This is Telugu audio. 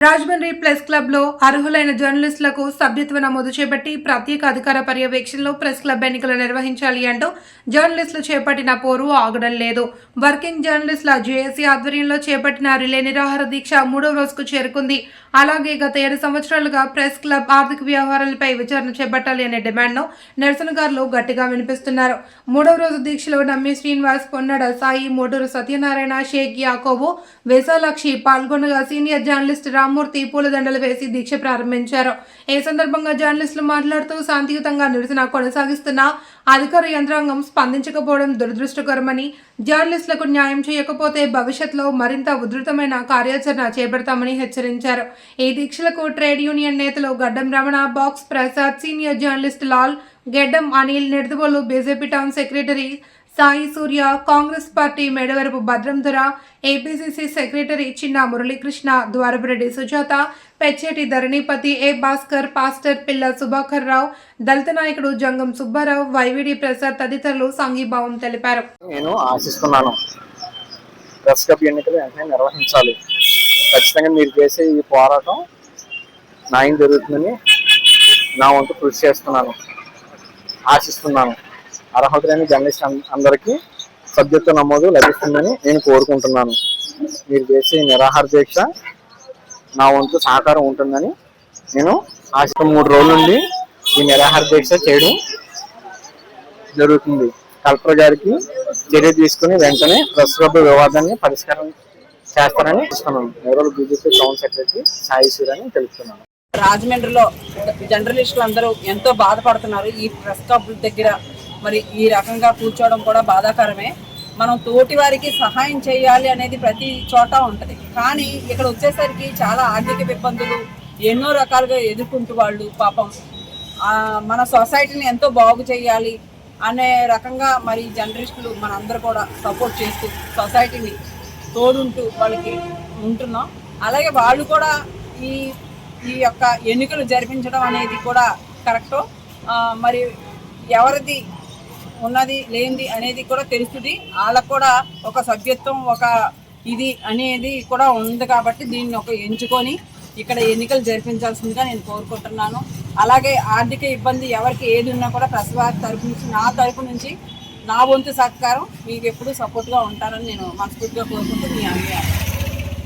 రాజమండ్రి ప్రెస్ క్లబ్లో అర్హులైన జర్నలిస్టులకు సభ్యత్వ నమోదు చేపట్టి ప్రత్యేక అధికార పర్యవేక్షణలో ప్రెస్ క్లబ్ ఎన్నికలు నిర్వహించాలి అంటూ జర్నలిస్టులు చేపట్టిన పోరు ఆగడం లేదు. వర్కింగ్ జర్నలిస్టుల జేఏసీ ఆధ్వర్యంలో చేపట్టిన రిలే నిరాహార దీక్ష మూడవ రోజుకు చేరుకుంది. అలాగే గత ఏడు సంవత్సరాలుగా ప్రెస్ క్లబ్ ఆర్థిక వ్యవహారాలపై విచారణ చేపట్టాలి అనే డిమాండ్ను నిరసనకారులు గట్టిగా వినిపిస్తున్నారు. మూడవ రోజు దీక్షలో నమ్మి శ్రీనివాస్ పొన్నడ సాయి మోటూరు సత్యనారాయణ షేక్ యాకోబు విశాలాక్షి పాల్గొనగా సీనియర్ జర్నలిస్ట్ రామ్మూర్తి పూలదండలు వేసి దీక్ష ప్రారంభించారు. ఈ సందర్భంగా జర్నలిస్టులు మాట్లాడుతూ శాంతియుతంగా నిరసన కొనసాగిస్తున్న అధికార యంత్రాంగం స్పందించకపోవడం దురదృష్టకరమని జర్నలిస్టులకు న్యాయం చేయకపోతే భవిష్యత్తులో మరింత ఉధృతమైన కార్యాచరణ చేపడతామని హెచ్చరించారు. ఈ దీక్షలకు ట్రేడ్ యూనియన్ నేతలు Gaddam Ramana box Prasad senior journalist Lal Geddam Anil Nidadavolu BJP town secretary Sai Surya Congress party Medavarapu Bhadrandhura APCC secretary Chinna Muralikrishna Dwarapureddy Sujatha Pechetti Dharanipati A Bhaskar pastor Pilla Subhakar Rao దళిత నాయకుడు జంగం సుబ్బారావు వైవిడి ప్రసాద్ తదితరులు సంఘీభావం తెలిపారు. నేను ఆశిస్తున్నాను ప్రెస్ క్లబ్ ఎన్నికలు వెంటనే నిర్వహించాలి. ఖచ్చితంగా మీరు చేసే ఈ పోరాటం న్యాయం జరుగుతుందని నా వంతు కృషి చేస్తున్నాను ఆశిస్తున్నాను. అర్హతలేని జర్నలిస్ట్ అందరికీ సభ్యత్వ నమోదు లభిస్తుందని నేను కోరుకుంటున్నాను. మీరు చేసే నిరాహార దీక్ష నా వంతు సహకారం ఉంటుందని నేను ఆశ మూడు రోజుల నుండి ఈ నిరాహార దీక్ష చేయడం జరుగుతుంది. కలెక్టర్ గారికి చర్య తీసుకుని వెంటనే ప్రస్తుత వివాదాన్ని పరిష్కారం చేస్తారని ఇస్తున్నాను Nehru BJP town secretary Sai సూర్యని తెలుపుతున్నాను. రాజమండ్రిలో జర్నలిస్టులు అందరూ ఎంతో బాధపడుతున్నారు. ఈ ప్రెస్ క్లబ్ దగ్గర మరి ఈ రకంగా కూర్చోవడం కూడా బాధాకరమే. మనం తోటి వారికి సహాయం చేయాలి అనేది ప్రతి చోట ఉంటుంది. కానీ ఇక్కడ వచ్చేసరికి చాలా ఆర్థిక ఇబ్బందులు ఎన్నో రకాలుగా ఎదుర్కొంటూ వాళ్ళు పాపం. మన సొసైటీని ఎంతో బాగు చేయాలి అనే రకంగా మరి జర్నలిస్టులు మనందరూ కూడా సపోర్ట్ చేస్తూ సొసైటీని తోడుంటూ వాళ్ళకి ఉంటున్నాం. అలాగే వాళ్ళు కూడా ఈ ఈ యొక్క ఎన్నికలు జరిపించడం అనేది కూడా కరెక్ట్. మరి ఎవరిది ఉన్నది లేనిది అనేది కూడా తెలుస్తుంది. వాళ్ళకు కూడా ఒక సభ్యత్వం ఒక ఇది అనేది కూడా ఉంది కాబట్టి దీన్ని ఒక ఎంచుకొని ఇక్కడ ఎన్నికలు జరిపించాల్సిందిగా నేను కోరుకుంటున్నాను. అలాగే ఆర్థిక ఇబ్బంది ఎవరికి ఏది ఉన్నా కూడా ప్రసవారి తరపు నుంచి నా తరపు నుంచి నా వంతు సహకారం మీకు ఎప్పుడూ సపోర్ట్గా ఉంటానని నేను మనస్ఫూర్తిగా కోరుకుంటూ మీ అందరూ